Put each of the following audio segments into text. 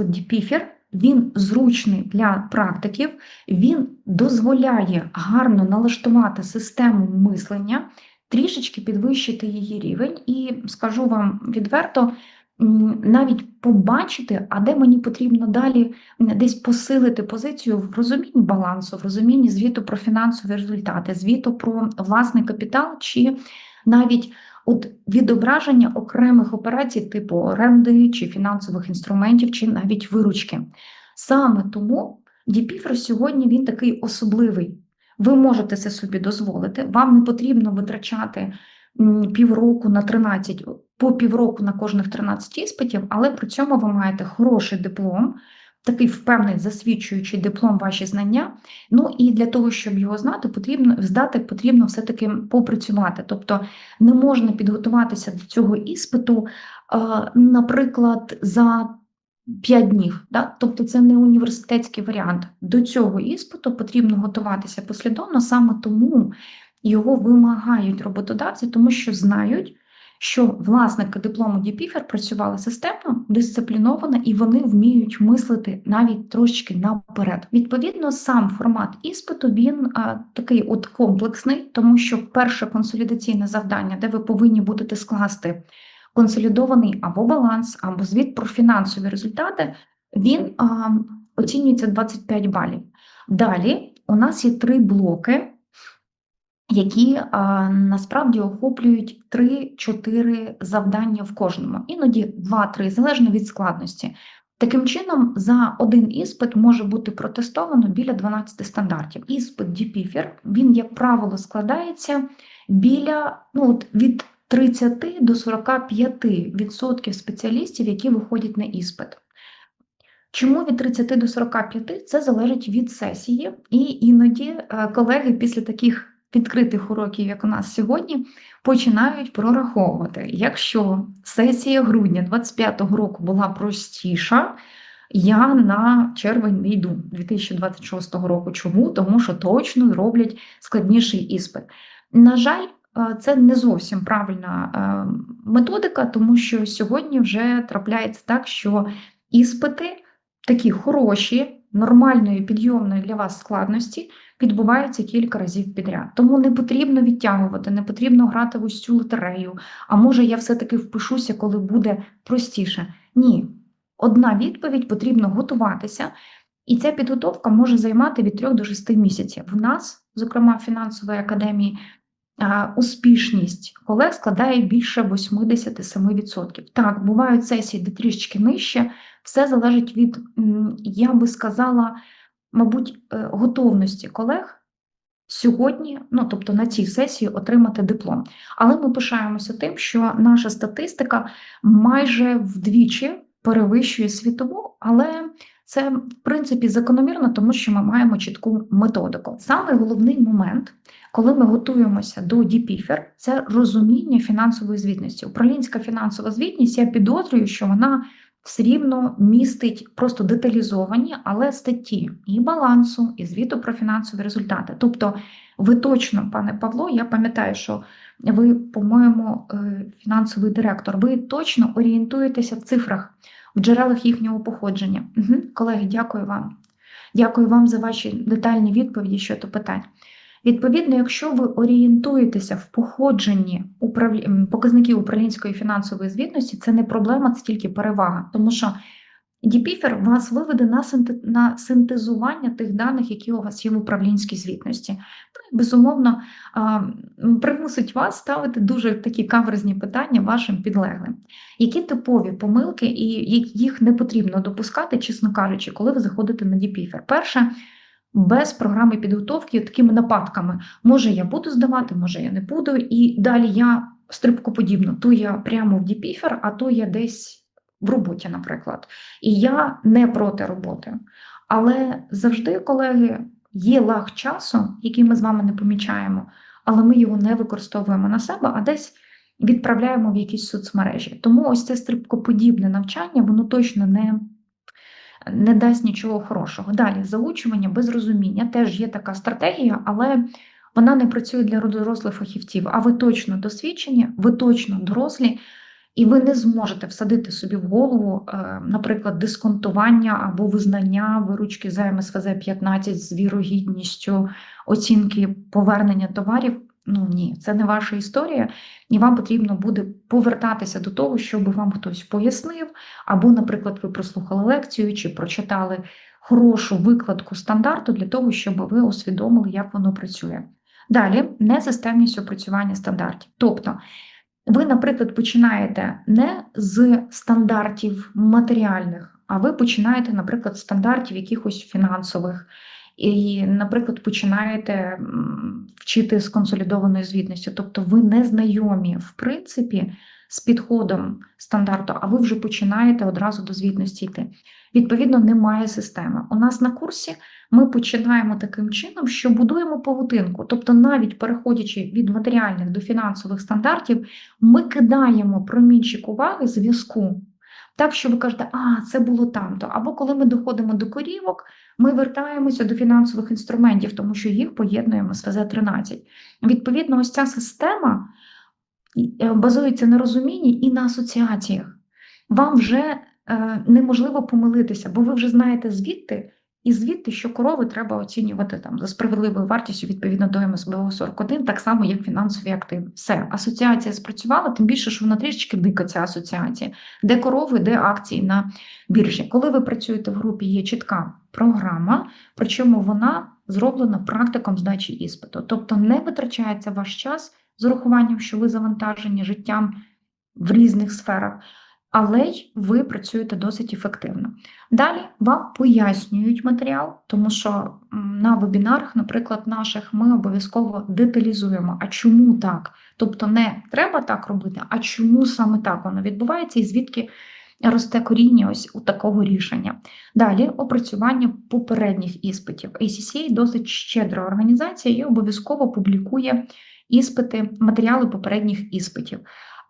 іспит DPFIR, він зручний для практиків, він дозволяє гарно налаштувати систему мислення, трішечки підвищити її рівень, і скажу вам відверто, навіть побачити, а де мені потрібно далі десь посилити позицію в розумінні балансу, в розумінні звіту про фінансові результати, звіту про власний капітал, чи навіть от відображення окремих операцій, типу оренди чи фінансових інструментів, чи навіть виручки. Саме тому DPFR сьогодні він такий особливий. Ви можете це собі дозволити, вам не потрібно витрачати півроку на 13, по півроку на кожних 13 іспитів, але при цьому ви маєте хороший диплом, такий впевнений, засвідчуючий диплом ваші знання. Ну і для того, щоб його знати, потрібно здати, потрібно все-таки попрацювати. Тобто не можна підготуватися до цього іспиту, наприклад, за 5 днів. Да? Тобто це не університетський варіант. До цього іспиту потрібно готуватися послідовно, саме тому його вимагають роботодавці, тому що знають, що власники диплому DPFR працювали системно, дисципліновано і вони вміють мислити навіть трошечки наперед. Відповідно, сам формат іспиту він а, такий от комплексний, тому що перше консолідаційне завдання, де ви повинні будете скласти консолідований або баланс, або звіт про фінансові результати, він а, оцінюється 25 балів. Далі у нас є три блоки, які а, насправді охоплюють 3-4 завдання в кожному, іноді 2-3, залежно від складності. Таким чином, за один іспит може бути протестовано біля 12 стандартів. Іспит DPFIR, він, як правило, складається біля ну, от від 30 до 45% спеціалістів, які виходять на іспит. Чому від 30 до 45? Це залежить від сесії, і іноді е, колеги після таких відкритих уроків, як у нас сьогодні, починають прораховувати. Якщо сесія грудня 25-го року була простіша, я на червень не йду 2026 року. Чому? Тому що точно зроблять складніший іспит. На жаль, е, це не зовсім правильна е, методика, тому що сьогодні вже трапляється так, що іспити такі хороші, нормальної підйомної для вас складності відбуваються кілька разів підряд. Тому не потрібно відтягувати, не потрібно грати в ось цю лотерею. А може я все-таки впишуся, коли буде простіше. Ні. Одна відповідь потрібно готуватися, і ця підготовка може займати від 3 до 6 місяців. В нас, зокрема, в фінансовій академії, успішність колег складає більше 87%. Так, бувають сесії, де трішечки нижче, все залежить від, я би сказала, мабуть, е, готовності колег сьогодні, ну тобто на цій сесії, отримати диплом. Але ми пишаємося тим, що наша статистика майже вдвічі перевищує світову, але це в принципі закономірно, тому що ми маємо чітку методику. Саме головний момент, коли ми готуємося до DPFR, це розуміння фінансової звітності. Управлінська фінансова звітність, я підозрюю, що вона все рівно містить просто деталізовані, але статті і балансу, і звіту про фінансові результати. Тобто, ви точно, пане Павло, я пам'ятаю, що ви, по-моєму, е, фінансовий директор, ви точно орієнтуєтеся в цифрах, в джерелах їхнього походження. Угу. Колеги, дякую вам. Дякую вам за ваші детальні відповіді щодо питань. Відповідно, якщо ви орієнтуєтеся в походженні показників управлінської фінансової звітності, це не проблема, це тільки перевага. Тому що DPFR вас виведе на на синтезування тих даних, які у вас є в управлінській звітності. Ну, безумовно, примусить вас ставити дуже такі каверзні питання вашим підлеглим. Які типові помилки, і їх не потрібно допускати, чесно кажучи, коли ви заходите на DPFR? Перше, без програми підготовки, такими нападками. Може, я буду здавати, може я не буду. І далі я стрибкоподібно, то я прямо в DPFR, а то я десь в роботі, наприклад. І я не проти роботи. Але завжди, колеги, є лаг часу, який ми з вами не помічаємо, але ми його не використовуємо на себе, а десь відправляємо в якісь соцмережі. Тому ось це стрибкоподібне навчання, воно точно не не дасть нічого хорошого. Далі заучування без розуміння теж є така стратегія, але вона не працює для дорослих фахівців. А ви точно досвідчені, ви точно дорослі, І ви не зможете всадити собі в голову, е, наприклад, дисконтування або визнання виручки за МСФЗ 15 з вірогідністю оцінки повернення товарів. Ну ні, це не ваша історія, і вам потрібно буде повертатися до того, щоб вам хтось пояснив, або, наприклад, ви прослухали лекцію чи прочитали хорошу викладку стандарту для того, щоб ви усвідомили, як воно працює. Далі несистемність опрацювання стандартів. Тобто, ви, наприклад, починаєте не з стандартів матеріальних, а ви починаєте, наприклад, з стандартів якихось фінансових. І, наприклад, починаєте вчити з консолідованої звітності, тобто ви не знайомі, в принципі, з підходом стандарту, а ви вже починаєте одразу до звітності йти. Відповідно, немає системи. У нас на курсі ми починаємо таким чином, що будуємо павутинку. Тобто, навіть переходячи від матеріальних до фінансових стандартів, ми кидаємо промінчик уваги зв'язку. Так, що ви кажете, а це було там-то. Або коли ми доходимо до корівок, ми вертаємося до фінансових інструментів, тому що їх поєднуємо з ФЗ-13. Відповідно, ось ця система е, базується на розумінні і на асоціаціях. Вам вже е, неможливо помилитися, бо ви вже знаєте звідти, і звідти, що корови треба оцінювати там за справедливою вартістю відповідно до МСБО 41, так само, як фінансові активи. Все, асоціація спрацювала, тим більше, що вона трішечки дика ця асоціація, де корови, де акції на біржі. Коли ви працюєте в групі, є чітка програма, причому вона зроблена практиком здачі іспиту. Тобто не витрачається ваш час з урахуванням, що ви завантажені життям в різних сферах але й ви працюєте досить ефективно. Далі вам пояснюють матеріал, тому що на вебінарах, наприклад, наших ми обов'язково деталізуємо, а чому так? Тобто не треба так робити, а чому саме так воно відбувається і звідки росте коріння ось у такого рішення. Далі опрацювання попередніх іспитів. ACCA досить щедра організація і обов'язково публікує іспити, матеріали попередніх іспитів.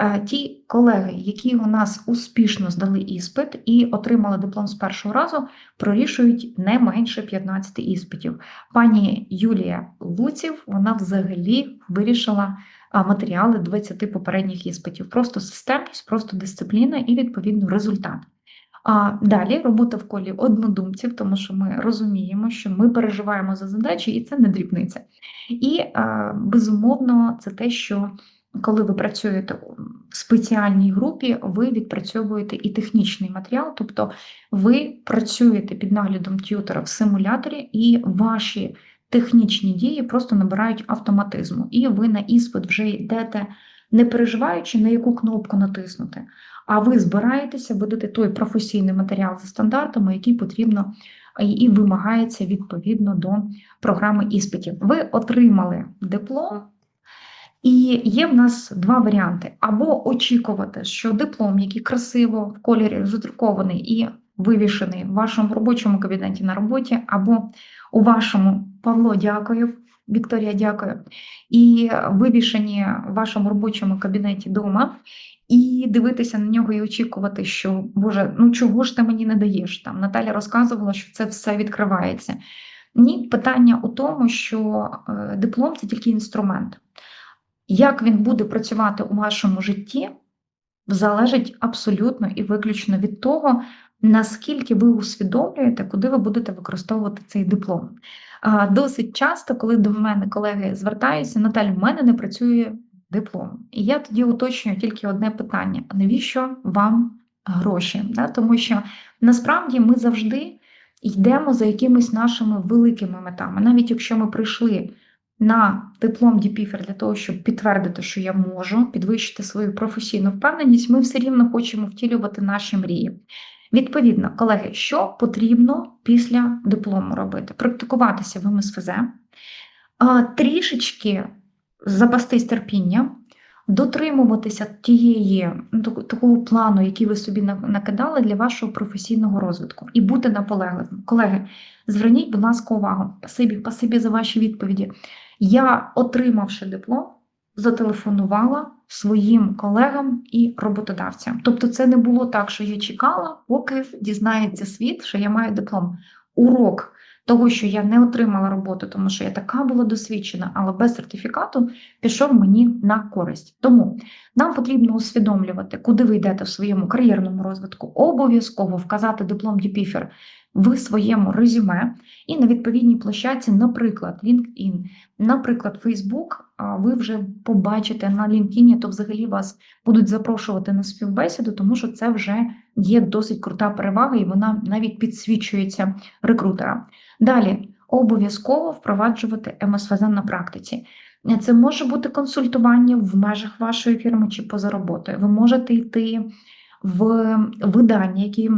Е, ті колеги, які у нас успішно здали іспит і отримали диплом з першого разу, прорішують не менше 15 іспитів. Пані Юлія Луців вона взагалі вирішила матеріали 20 попередніх іспитів. Просто системність, просто дисципліна і відповідно результат. А далі робота в колі однодумців, тому що ми розуміємо, що ми переживаємо за задачі, і це не дрібниця. І безумовно, це те, що коли ви працюєте в спеціальній групі, ви відпрацьовуєте і технічний матеріал, тобто ви працюєте під наглядом т'ютера в симуляторі, і ваші технічні дії просто набирають автоматизму. І ви на іспит вже йдете, не переживаючи, на яку кнопку натиснути. А ви збираєтеся видати той професійний матеріал за стандартами, який потрібно і вимагається відповідно до програми іспитів. Ви отримали диплом. І є в нас два варіанти: або очікувати, що диплом, який красиво в кольорі задрукований і вивішений в вашому робочому кабінеті на роботі, або у вашому Павло, дякую, Вікторія, дякую, і вивішені в вашому робочому кабінеті вдома, і дивитися на нього і очікувати, що Боже, ну чого ж ти мені не даєш? Там Наталя розказувала, що це все відкривається. Ні, питання у тому, що е, диплом це тільки інструмент. Як він буде працювати у вашому житті, залежить абсолютно і виключно від того, наскільки ви усвідомлюєте, куди ви будете використовувати цей диплом. Досить часто, коли до мене колеги звертаються, Наталь, в мене не працює диплом. І я тоді уточнюю тільки одне питання: навіщо вам гроші? Тому що насправді ми завжди йдемо за якимись нашими великими метами, навіть якщо ми прийшли на диплом Діпіфер для того, щоб підтвердити, що я можу підвищити свою професійну впевненість, ми все рівно хочемо втілювати наші мрії. Відповідно, колеги, що потрібно після диплому робити? Практикуватися в МСФЗ, трішечки запастись терпіння, дотримуватися тієї ну, такого плану, який ви собі накидали для вашого професійного розвитку, і бути наполегливим. Колеги, зверніть, будь ласка, увагу. Спасибі, спасибі за ваші відповіді. Я, отримавши диплом, зателефонувала своїм колегам і роботодавцям. Тобто, це не було так, що я чекала, поки дізнається світ, що я маю диплом. Урок того, що я не отримала роботу, тому що я така була досвідчена, але без сертифікату пішов мені на користь. Тому нам потрібно усвідомлювати, куди ви йдете в своєму кар'єрному розвитку, обов'язково вказати диплом DPFR в своєму резюме і на відповідній площадці, наприклад, LinkedIn, наприклад, Facebook, ви вже побачите на LinkedIn, то взагалі вас будуть запрошувати на співбесіду, тому що це вже є досить крута перевага, і вона навіть підсвічується рекрутерам. Далі обов'язково впроваджувати МСВЗ на практиці. Це може бути консультування в межах вашої фірми чи поза роботою. Ви можете йти в видання, які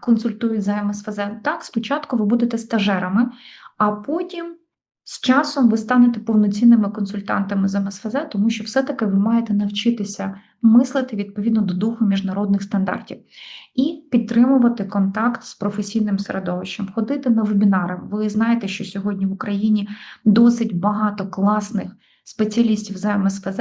консультують за МСФЗ. Так, спочатку ви будете стажерами, а потім з часом ви станете повноцінними консультантами з МСФЗ, тому що все-таки ви маєте навчитися мислити відповідно до духу міжнародних стандартів і підтримувати контакт з професійним середовищем, ходити на вебінари. Ви знаєте, що сьогодні в Україні досить багато класних спеціалістів за МСФЗ,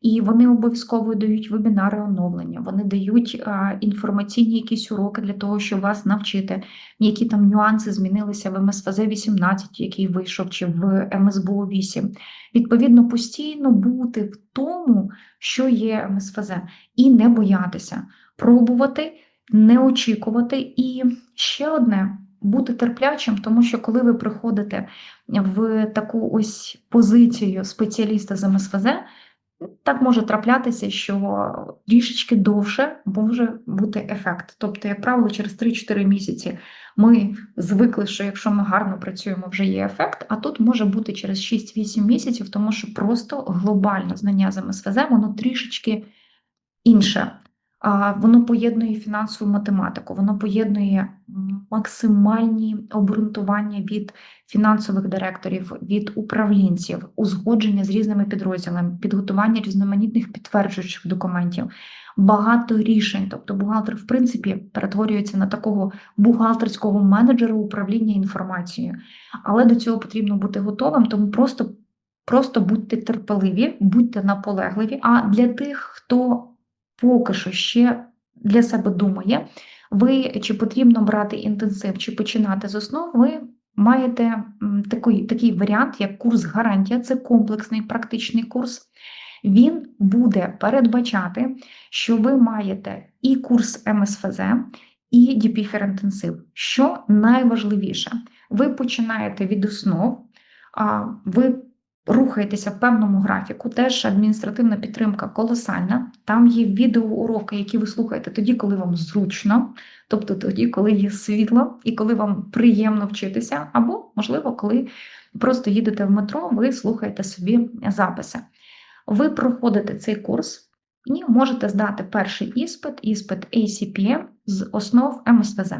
і вони обов'язково дають вебінари оновлення, вони дають інформаційні якісь уроки для того, щоб вас навчити, які там нюанси змінилися в МСФЗ 18, який вийшов, чи в МСБО 8. Відповідно, постійно бути в тому, що є МСФЗ, і не боятися, пробувати, не очікувати. І ще одне. Бути терплячим, тому що коли ви приходите в таку ось позицію спеціаліста з МСФЗ, так може траплятися, що трішечки довше може бути ефект. Тобто, як правило, через 3-4 місяці ми звикли, що якщо ми гарно працюємо, вже є ефект, а тут може бути через 6-8 місяців, тому що просто глобально знання з МСВЗ, воно трішечки інше. Воно поєднує фінансову математику, воно поєднує максимальні обґрунтування від фінансових директорів, від управлінців, узгодження з різними підрозділами, підготування різноманітних підтверджуючих документів, багато рішень. Тобто, бухгалтер, в принципі, перетворюється на такого бухгалтерського менеджера управління інформацією, але до цього потрібно бути готовим, тому просто. Просто будьте терпеливі, будьте наполегливі. А для тих, хто поки що ще для себе думає, ви чи потрібно брати інтенсив, чи починати з основ, ви маєте такий, такий варіант, як курс гарантія, це комплексний практичний курс. Він буде передбачати, що ви маєте і курс МСФЗ, і діпіфер інтенсив. Що найважливіше, ви починаєте від основ, ви рухаєтеся в певному графіку, теж адміністративна підтримка колосальна. Там є відеоуроки, які ви слухаєте тоді, коли вам зручно, тобто тоді, коли є світло і коли вам приємно вчитися, або, можливо, коли просто їдете в метро, ви слухаєте собі записи. Ви проходите цей курс. І можете здати перший іспит, іспит ACPM з основ МСТЗ.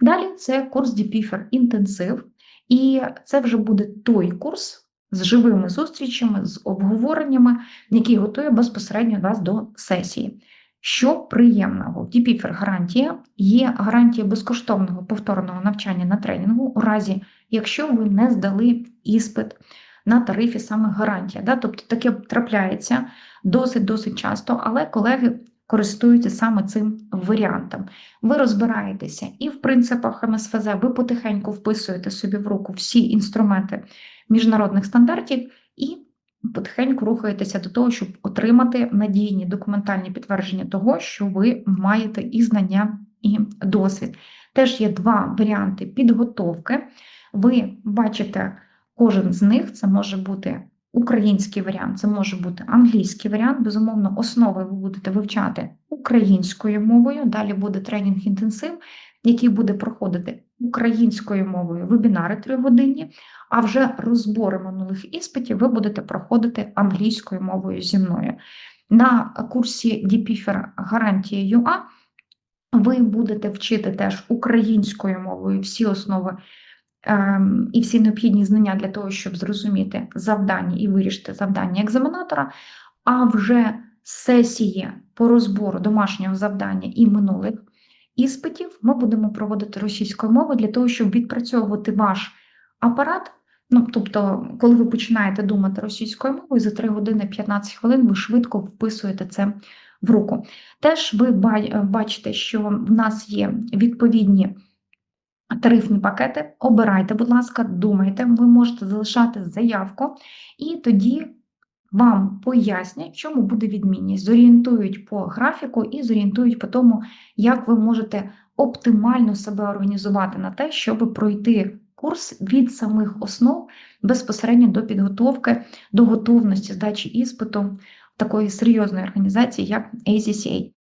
Далі це курс DPFR інтенсив, і це вже буде той курс, з живими зустрічами, з обговореннями, які готує безпосередньо вас до сесії. Що приємного, DPFR гарантія є гарантія безкоштовного повторного навчання на тренінгу, у разі, якщо ви не здали іспит на тарифі саме гарантія. Да? Тобто таке трапляється досить-досить часто, але колеги користуються саме цим варіантом. Ви розбираєтеся і в принципах МСФЗ ви потихеньку вписуєте собі в руку всі інструменти міжнародних стандартів і потихеньку рухаєтеся до того, щоб отримати надійні документальні підтвердження того, що ви маєте і знання, і досвід. Теж є два варіанти підготовки. Ви бачите, кожен з них це може бути український варіант, це може бути англійський варіант. Безумовно, основи ви будете вивчати українською мовою. Далі буде тренінг інтенсив, який буде проходити українською мовою вебінари тригодинні, а вже розбори минулих іспитів ви будете проходити англійською мовою зі мною. На курсі DPFR гарантія UA ви будете вчити теж українською мовою всі основи ем, і всі необхідні знання для того, щоб зрозуміти завдання і вирішити завдання екзаменатора, а вже сесії по розбору домашнього завдання і минулих іспитів ми будемо проводити російською мовою для того, щоб відпрацьовувати ваш апарат. Ну, тобто, коли ви починаєте думати російською мовою, за 3 години 15 хвилин ви швидко вписуєте це в руку. Теж ви бачите, що в нас є відповідні тарифні пакети. Обирайте, будь ласка, думайте, ви можете залишати заявку, і тоді вам пояснять, в чому буде відмінність. Зорієнтують по графіку і зорієнтують по тому, як ви можете оптимально себе організувати на те, щоб пройти курс від самих основ безпосередньо до підготовки, до готовності здачі іспиту такої серйозної організації, як ACCA.